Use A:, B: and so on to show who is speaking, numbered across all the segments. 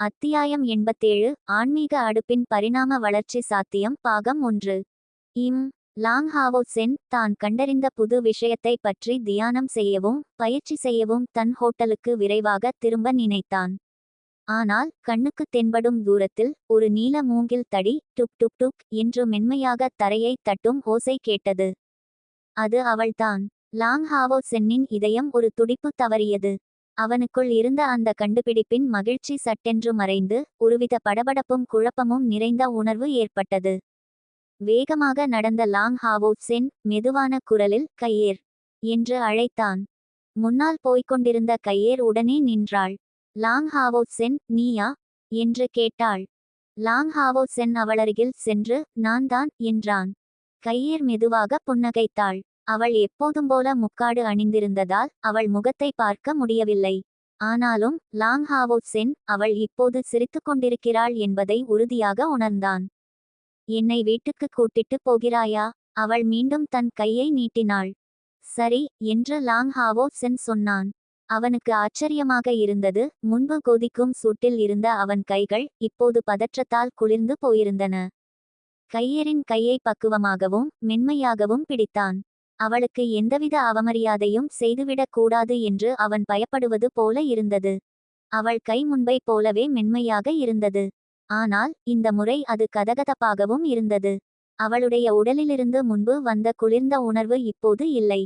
A: அத்தியாயம் எண்பத்தேழு ஆன்மீக அடுப்பின் பரிணாம வளர்ச்சி சாத்தியம் பாகம் ஒன்று. இம். லாங் ஹாவோ சென் தான் கண்டறிந்த புது விஷயத்தை பற்றி தியானம் செய்யவும் பயிற்சி செய்யவும் தன் ஹோட்டலுக்கு விரைவாக திரும்ப நினைத்தான். ஆனால் கண்ணுக்கு தென்படும் தூரத்தில் ஒரு நீல மூங்கில் தடி டுக் டுக் டுக் என்று மென்மையாக தரையை தட்டும் ஓசை கேட்டது. அது அவள்தான். லாங் ஹாவோ சென்னின் இதயம் ஒரு துடிப்பு தவறியது. அவனுக்குள் இருந்த அந்த கண்டுபிடிப்பின் மகிழ்ச்சி சட்டென்று மறைந்து ஒருவித படபடப்பும் குழப்பமும் நிறைந்த உணர்வு ஏற்பட்டது. வேகமாக நடந்த லாங் ஹாவோ சென் மெதுவான குரலில் கையேர் என்று அழைத்தான். முன்னால் போய்க் கொண்டிருந்த கையேர் உடனே நின்றாள். லாங் ஹாவோ சென் நீயா? என்று கேட்டாள். லாங் ஹாவோ சென் அவளருகில் சென்று நான் தான் என்றான். கையேர் மெதுவாக புன்னகைத்தாள். அவள் எப்போதும் போல முக்காடு அணிந்திருந்ததால் அவள் முகத்தை பார்க்க முடியவில்லை. ஆனாலும் லாங் ஹாவோ சென் அவள் இப்போது சிரித்துக் கொண்டிருக்கிறாள் என்பதை உறுதியாக உணர்ந்தான். என்னை வீட்டுக்கு கூட்டிட்டு போகிறாயா? அவள் மீண்டும் தன் கையை நீட்டினாள். சரி என்று லாங் ஹாவோ சென் சொன்னான். அவனுக்கு ஆச்சரியமாக இருந்தது முன்பு கொதிக்கும் சூட்டில் இருந்த அவன் கைகள் இப்போது பதற்றத்தால் குளிர்ந்து போயிருந்தன. கையரின் கையை பக்குவமாகவும் மென்மையாகவும் பிடித்தான். அவளுக்கு எந்தவித அவமரியாதையும் செய்துவிடக் கூடாது என்று அவன் பயப்படுவது போல இருந்தது. அவள் கை முன்பை போலவே மென்மையாக இருந்தது. ஆனால் இந்த முறை அது கதகதப்பாகவும் இருந்தது. அவளுடைய உடலிலிருந்து முன்பு வந்த குளிர்ந்த உணர்வு இப்போது இல்லை.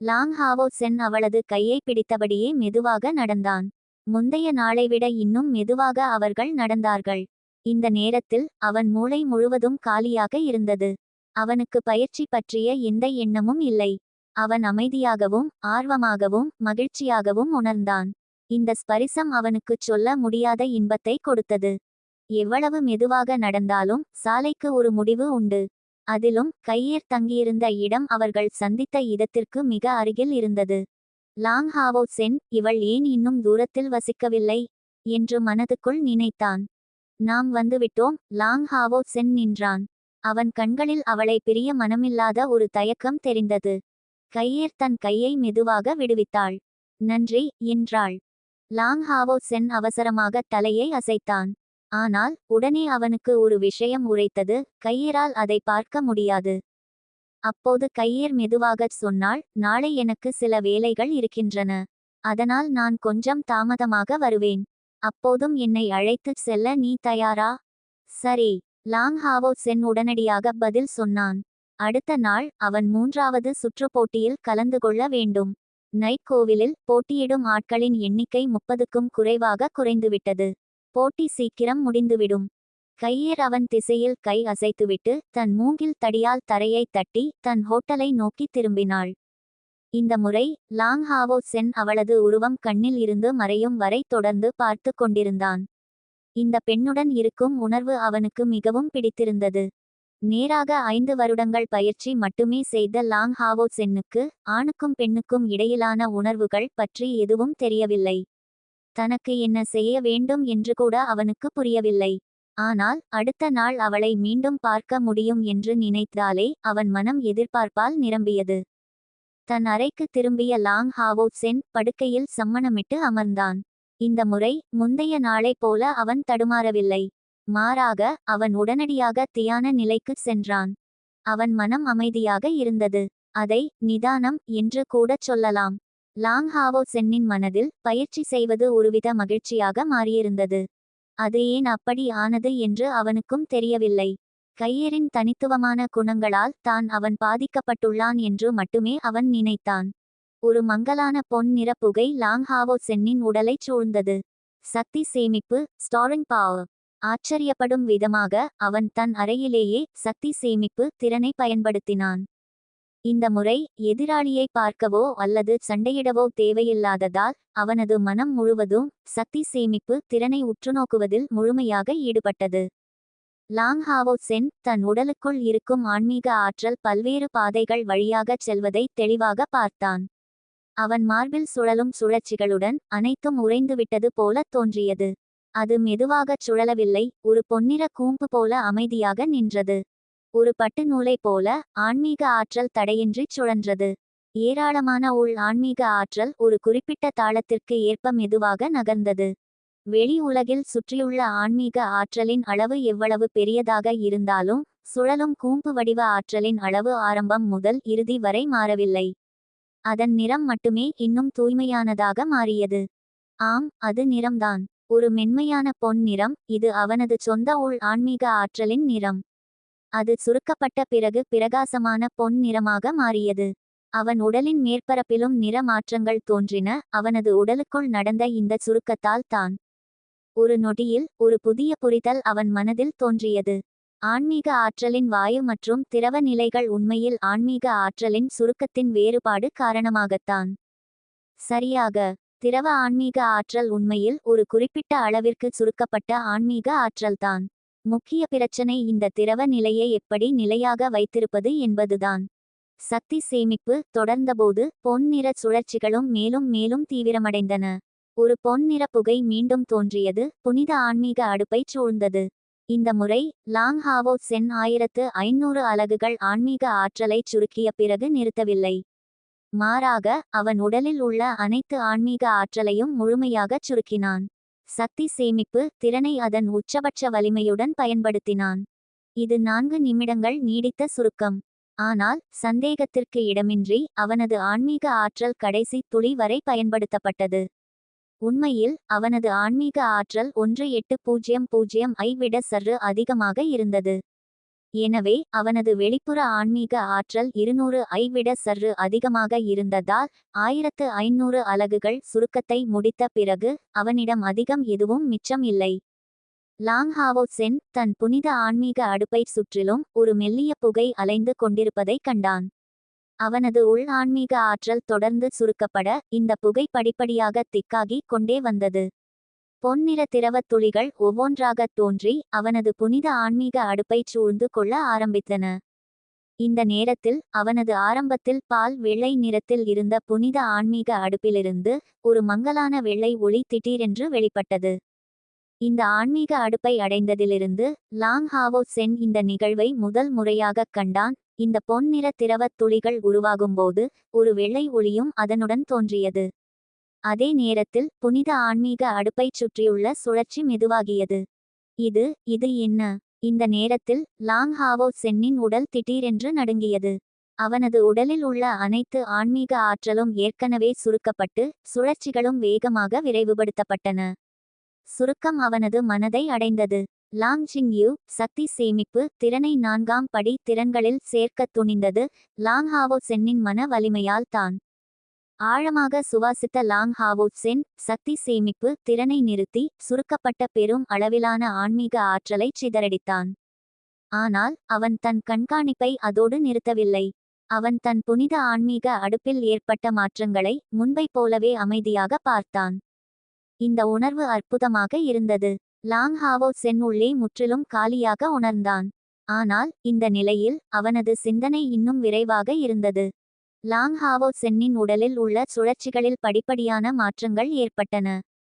A: லாங் ஹாவோ சென் அவளது கையை பிடித்தபடியே மெதுவாக நடந்தான். முந்தைய நாளை விட இன்னும் மெதுவாக அவர்கள் நடந்தார்கள். இந்த நேரத்தில் அவன் மூளை முழுவதும் காலியாக இருந்தது. அவனுக்கு பயிற்சி பற்றிய எந்த எண்ணமும் இல்லை. அவன் அமைதியாகவும் ஆர்வமாகவும் மகிழ்ச்சியாகவும் உணர்ந்தான். இந்த ஸ்பரிசம் அவனுக்குச் சொல்ல முடியாத இன்பத்தை கொடுத்தது. எவ்வளவு மெதுவாக நடந்தாலும் சாலைக்கு ஒரு முடிவு உண்டு. அதிலும் கையேர் தங்கியிருந்த இடம் அவர்கள் சந்தித்த இடத்திற்கு மிக அருகில் இருந்தது. லாங் ஹாவோ சென் இவள் ஏன் இன்னும் தூரத்தில் வசிக்கவில்லை? என்று மனதுக்குள் நினைத்தான். நாம் வந்துவிட்டோம் லாங் ஹாவோ சென் நின்றான். அவன் கண்களில் அவளை பிரிய மனமில்லாத ஒரு தயக்கம் தெரிந்தது. கையேர் தன் கையை மெதுவாக விடுவித்தாள். நன்றி என்றாள். லாங் ஹாவோ சென் அவசரமாக தலையை அசைத்தான். ஆனால் உடனே அவனுக்கு ஒரு விஷயம் உரைத்தது. கையேரால் அதை பார்க்க முடியாது. அப்போது கையேர் மெதுவாகச் சொன்னாள் நாளை எனக்கு சில வேலைகள் இருக்கின்றன. அதனால் நான் கொஞ்சம் தாமதமாக வருவேன். அப்போதும் என்னை அழைத்துச் செல்ல நீ தயாரா? சரி. லாங் ஹாவோ சென் உடனடியாக பதில் சொன்னான். அடுத்த நாள் அவன் மூன்றாவது சுற்றுப் போட்டியில் கலந்து கொள்ள வேண்டும். நைட் கோவிலில் போட்டியிடும் ஆட்களின் எண்ணிக்கை முப்பதுக்கும் குறைவாக குறைந்துவிட்டது. போட்டி சீக்கிரம் முடிந்துவிடும். கையேர் அவன் திசையில் கை அசைத்துவிட்டு தன் மூங்கில் தடியால் தரையை தட்டி தன் ஹோட்டலை நோக்கி திரும்பினாள். இந்த முறை லாங் ஹாவோ சென் அவளது உருவம் கண்ணில் இருந்து மறையும் வரை தொடர்ந்து பார்த்து கொண்டிருந்தான். இந்த பெண்ணுடன் இருக்கும் உணர்வு அவனுக்கு மிகவும் பிடித்திருந்தது. நேராக ஐந்து வருடங்கள் பயிற்சி மட்டுமே செய்த லாங் ஹாவோ சென்னுக்கு ஆணுக்கும் பெண்ணுக்கும் இடையிலான உணர்வுகள் பற்றி எதுவும் தெரியவில்லை. தனக்கு என்ன செய்ய வேண்டும் என்று கூட அவனுக்கு புரியவில்லை. ஆனால் அடுத்த நாள் அவளை மீண்டும் பார்க்க முடியும் என்று நினைத்தாலே அவன் மனம் எதிர்பார்ப்பால் நிரம்பியது. தன் அறைக்கு திரும்பிய லாங் ஹாவோ சென் படுக்கையில் சம்மணமிட்டு அமர்ந்தான். இந்த முறை முந்தைய நாளைப் போல அவன் தடுமாறவில்லை. மாறாக அவன் உடனடியாக தியான நிலைக்கு சென்றான். அவன் மனம் அமைதியாக இருந்தது. அதை நிதானம் என்று கூடச் சொல்லலாம். லாங் ஹாவோ சென்னின் மனதில் பயிற்சி செய்வது ஒருவித மகிழ்ச்சியாக மாறியிருந்தது. அது ஏன் அப்படி ஆனது என்று அவனுக்கும் தெரியவில்லை. கையரின் தனித்துவமான குணங்களால் தான் அவன் பாதிக்கப்பட்டுள்ளான் என்று மட்டுமே அவன் நினைத்தான். ஒரு மங்கலான பொன் நிற புகை லாங் ஹாவோ சென்னின் உடலைச் சூழ்ந்தது. சக்தி சேமிப்பு ஸ்டாரிங் பாவ் ஆச்சரியப்படும் விதமாக அவன் தன் அறையிலேயே சக்தி சேமிப்பு திறனை பயன்படுத்தினான். இந்த முறை எதிராளியை பார்க்கவோ அல்லது சண்டையிடவோ தேவையில்லாததால் அவனது மனம் முழுவதும் சக்தி சேமிப்பு திறனை உற்றுநோக்குவதில் முழுமையாக ஈடுபட்டது. லாங் ஹாவோ சென் தன் உடலுக்குள் இருக்கும் ஆன்மீக ஆற்றல் பல்வேறு பாதைகள் வழியாகச் செல்வதை தெளிவாக பார்த்தான். அவன் மார்பில் சுழலும் சுழற்சிகளுடன் அனைத்தும் உறைந்துவிட்டது போல தோன்றியது. அது மெதுவாகச் சுழலவில்லை ஒரு பொன்னிற கூம்பு போல அமைதியாக நின்றது. ஒரு பட்டு நூலை போல ஆன்மீக ஆற்றல் தடையின்றி சுழன்றது. ஏராளமான உள் ஆன்மீக ஆற்றல் ஒரு குறிப்பிட்ட தாளத்திற்கு ஏற்ப மெதுவாக நகர்ந்தது. வெளி உலகில் சுற்றியுள்ள ஆன்மீக ஆற்றலின் அளவு எவ்வளவு பெரியதாக இருந்தாலும் சுழலும் கூம்பு வடிவ ஆற்றலின் அளவு ஆரம்பம் முதல் இறுதி வரை மாறவில்லை. அதன் நிறம் மட்டுமே இன்னும் தூய்மையானதாக மாறியது. ஆம் அது நிறம்தான். ஒரு மென்மையான பொன் நிறம் இது அவனது சொந்த உள் ஆன்மீக ஆற்றலின் நிறம். அது சுருக்கப்பட்ட பிறகு பிரகாசமான பொன் நிறமாக மாறியது. அவன் உடலின் மேற்பரப்பிலும் நிற மாற்றங்கள் தோன்றின அவனது உடலுக்குள் நடந்த இந்த சுருக்கத்தால் தான். ஒரு நொடியில் ஒரு புதிய புரிதல் அவன் மனதில் தோன்றியது. ஆன்மீக ஆற்றலின் வாயு மற்றும் திரவ நிலைகள் உண்மையில் ஆன்மீக ஆற்றலின் சுருக்கத்தின் வேறுபாடு காரணமாகத்தான். சரியாக திரவ ஆன்மீக ஆற்றல் உண்மையில் ஒரு குறிப்பிட்ட அளவிற்கு சுருக்கப்பட்ட ஆன்மீக ஆற்றல்தான். முக்கிய பிரச்சனை இந்த திரவ நிலையை எப்படி நிலையாக வைத்திருப்பது என்பதுதான். சக்தி சேமிப்பு தொடர்ந்தபோது பொன்னிற சுழற்சிகளும் மேலும் மேலும் தீவிரமடைந்தன. ஒரு பொன்னிற புகை மீண்டும் தோன்றியது புனித ஆன்மீக அடுப்பைச் சூழ்ந்தது. இந்த முறை லாங் ஹாவோ சென் ஆயிரத்து ஐநூறு அலகுகள் ஆன்மீக ஆற்றலைச் சுருக்கிய பிறகு நிறுத்தவில்லை. மாறாக அவன் உடலில் உள்ள அனைத்து ஆன்மீக ஆற்றலையும் முழுமையாகச் சுருக்கினான். சக்தி சேமிப்பு திறனை அதன் உச்சபட்ச வலிமையுடன் பயன்படுத்தினான். இது நான்கு நிமிடங்கள் நீடித்த சுருக்கம். ஆனால் சந்தேகத்திற்கு இடமின்றி அவனது ஆன்மீக ஆற்றல் கடைசி துளி வரை பயன்படுத்தப்பட்டது. உண்மையில் அவனது ஆன்மீக ஆற்றல் ஒன்று எட்டு பூஜ்ஜியம் பூஜ்ஜியம் ஐ விட சற்று அதிகமாக இருந்தது. எனவே அவனது வெளிப்புற ஆன்மீக ஆற்றல் இருநூறு ஐ விட சற்று அதிகமாக இருந்ததால் ஆயிரத்து ஐநூறு அலகுகள் சுருக்கத்தை முடித்த பிறகு அவனிடம் அதிகம் எதுவும் மிச்சம் இல்லை. லாங் ஹாவோசென் தன் புனித ஆன்மீக அடுப்பைச் சுற்றிலும் ஒரு மெல்லிய புகை அலைந்து கொண்டிருப்பதைக் கண்டான். அவனது உள் ஆன்மீக ஆற்றல் தொடர்ந்து சுருக்கப்பட இந்த புகை படிப்படியாக திக்காகி கொண்டே வந்தது. பொன்னிற திரவத் துளிகள் ஒவ்வொன்றாகத் தோன்றி அவனது புனித ஆன்மீக அடுப்பைச் சூழ்ந்து கொள்ள ஆரம்பித்தன. இந்த நேரத்தில் அவனது ஆரம்பத்தில் பால் வெள்ளை நிறத்தில் இருந்த புனித ஆன்மீக அடுப்பிலிருந்து ஒரு மங்கலான வெள்ளை ஒளி திடீரென்று வெளிப்பட்டது. இந்த ஆன்மீக அடுப்பை அடைந்ததிலிருந்து லாங் ஹாவோ சென் இந்த நிகழ்வை முதல் முறையாகக் கண்டான். இந்த பொன்னிற திரவத் துளிகள் உருவாகும்போது ஒரு வெள்ளை ஒளியும் அதனுடன் தோன்றியது. அதே நேரத்தில் புனித ஆன்மீக அடுப்பைச் சுற்றியுள்ள சுழற்சி மெதுவாகியது. இது இது என்ன? இந்த நேரத்தில் லாங் ஹாவோ சென்னின் உடல் திடீரென்று நடுங்கியது. அவனது உடலில் உள்ள அனைத்து ஆன்மீக ஆற்றலும் ஏற்கனவே சுருக்கப்பட்டு சுழற்சிகளும் வேகமாக விரைவுபடுத்தப்பட்டன. சுருக்கம் அவனது மனதை அடைந்தது. லாங்ஜிங் யூ சக்தி சேமிப்பு திறனை நான்காம் படி திறன்களில் சேர்க்கத் துணிந்தது லாங் ஹாவோ சென்னின் மன வலிமையால் தான். ஆழமாக சுவாசித்த லாங் ஹாவோ சென் சக்தி சேமிப்பு திறனை நிறுத்தி சுருக்கப்பட்ட பெரும் அளவிலான ஆன்மீக ஆற்றலை சிதறடித்தான். ஆனால் அவன் தன் கண்காணிப்பை அதோடு நிறுத்தவில்லை. அவன் தன் புனித ஆன்மீக அடுப்பில் ஏற்பட்ட மாற்றங்களை முன்பை போலவே அமைதியாக பார்த்தான். இந்த உணர்வு அற்புதமாக இருந்தது. லாங் ஹாவோ சென் உள்ளே முற்றிலும் காலியாக உணர்ந்தான். ஆனால் இந்த நிலையில் அவனது சிந்தனை இன்னும் விரைவாக இருந்தது. லாங் ஹாவோ சென்னின் உடலில் உள்ள சுழற்சிகளில் படிப்படியான மாற்றங்கள் ஏற்பட்டன.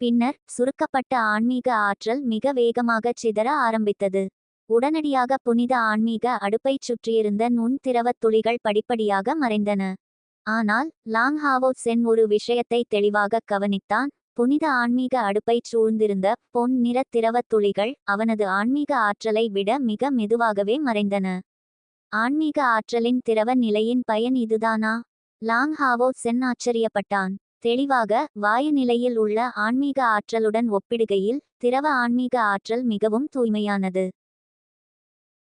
A: பின்னர் சுருக்கப்பட்ட ஆன்மீக ஆற்றல் மிக வேகமாகச் சிதற ஆரம்பித்தது. உடனடியாக புனித ஆன்மீக அடுப்பைச் சுற்றியிருந்த நுண் திரவத் துளிகள் படிப்படியாக மறைந்தன. ஆனால் லாங் ஹாவோ சென் ஒரு விஷயத்தை தெளிவாக கவனித்தான். புனித ஆன்மீக அடுப்பைச் சூழ்ந்திருந்த பொன் நிற திரவத் துளிகள் அவனது ஆன்மீக ஆற்றலை விட மிக மெதுவாகவே மறைந்தன. ஆன்மீக ஆற்றலின் திரவ நிலையின் பயன் இதுதானா? லாங் ஹாவோ சென் ஆச்சரியப்பட்டான். தெளிவாக வாயு நிலையில் உள்ள ஆன்மீக ஆற்றலுடன் ஒப்பிடுகையில் திரவ ஆன்மீக ஆற்றல் மிகவும் தூய்மையானது.